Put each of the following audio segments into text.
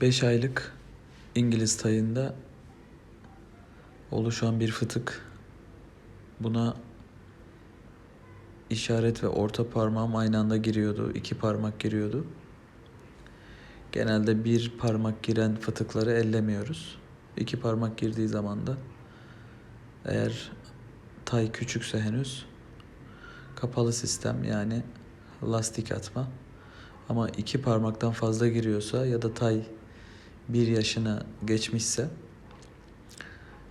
5 aylık İngiliz tayında oluşan bir fıtık. Buna işaret ve orta parmağım aynı anda giriyordu. iki parmak giriyordu. Genelde bir parmak giren fıtıkları ellemiyoruz. İki parmak girdiği zaman da eğer tay küçükse henüz kapalı sistem yani lastik atma. Ama iki parmaktan fazla giriyorsa ya da tay bir yaşına geçmişse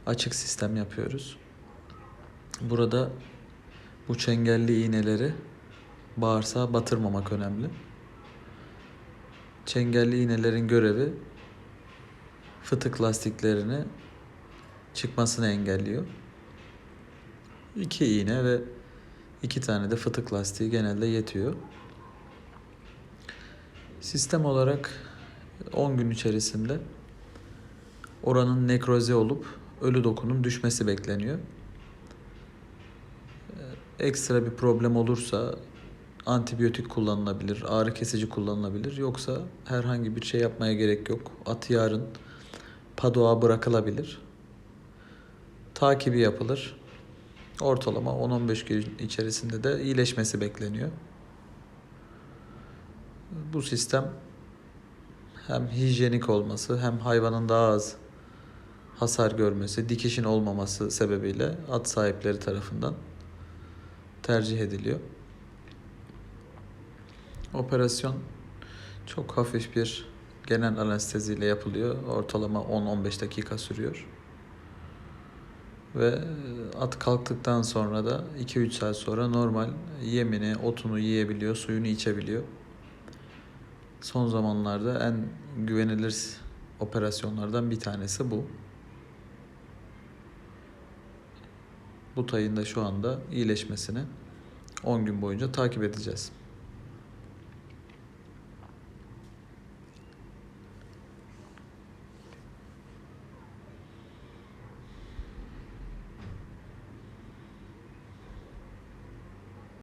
açık sistem yapıyoruz. Burada bu çengelli iğneleri bağırsağa batırmamak önemli. Çengelli iğnelerin görevi fıtık lastiklerini çıkmasını engelliyor. İki iğne ve iki tane de fıtık lastiği genelde yetiyor. Sistem olarak 10 gün içerisinde oranın nekroze olup ölü dokunun düşmesi bekleniyor. Ee, Ekstra bir problem olursa antibiyotik kullanılabilir, ağrı kesici kullanılabilir. Yoksa herhangi bir şey yapmaya gerek yok. At yarın padoğa bırakılabilir. Takibi yapılır. Ortalama 10-15 gün içerisinde de iyileşmesi bekleniyor. Bu sistem hem hijyenik olması hem hayvanın daha az hasar görmesi, dikişin olmaması sebebiyle at sahipleri tarafından tercih ediliyor. Operasyon çok hafif bir genel anesteziyle yapılıyor. Ortalama 10-15 dakika sürüyor. Ve at kalktıktan sonra da 2-3 saat sonra normal yemini, otunu yiyebiliyor, suyunu içebiliyor. Son zamanlarda en güvenilir operasyonlardan bir tanesi bu. Bu tayın da şu anda iyileşmesini 10 gün boyunca takip edeceğiz.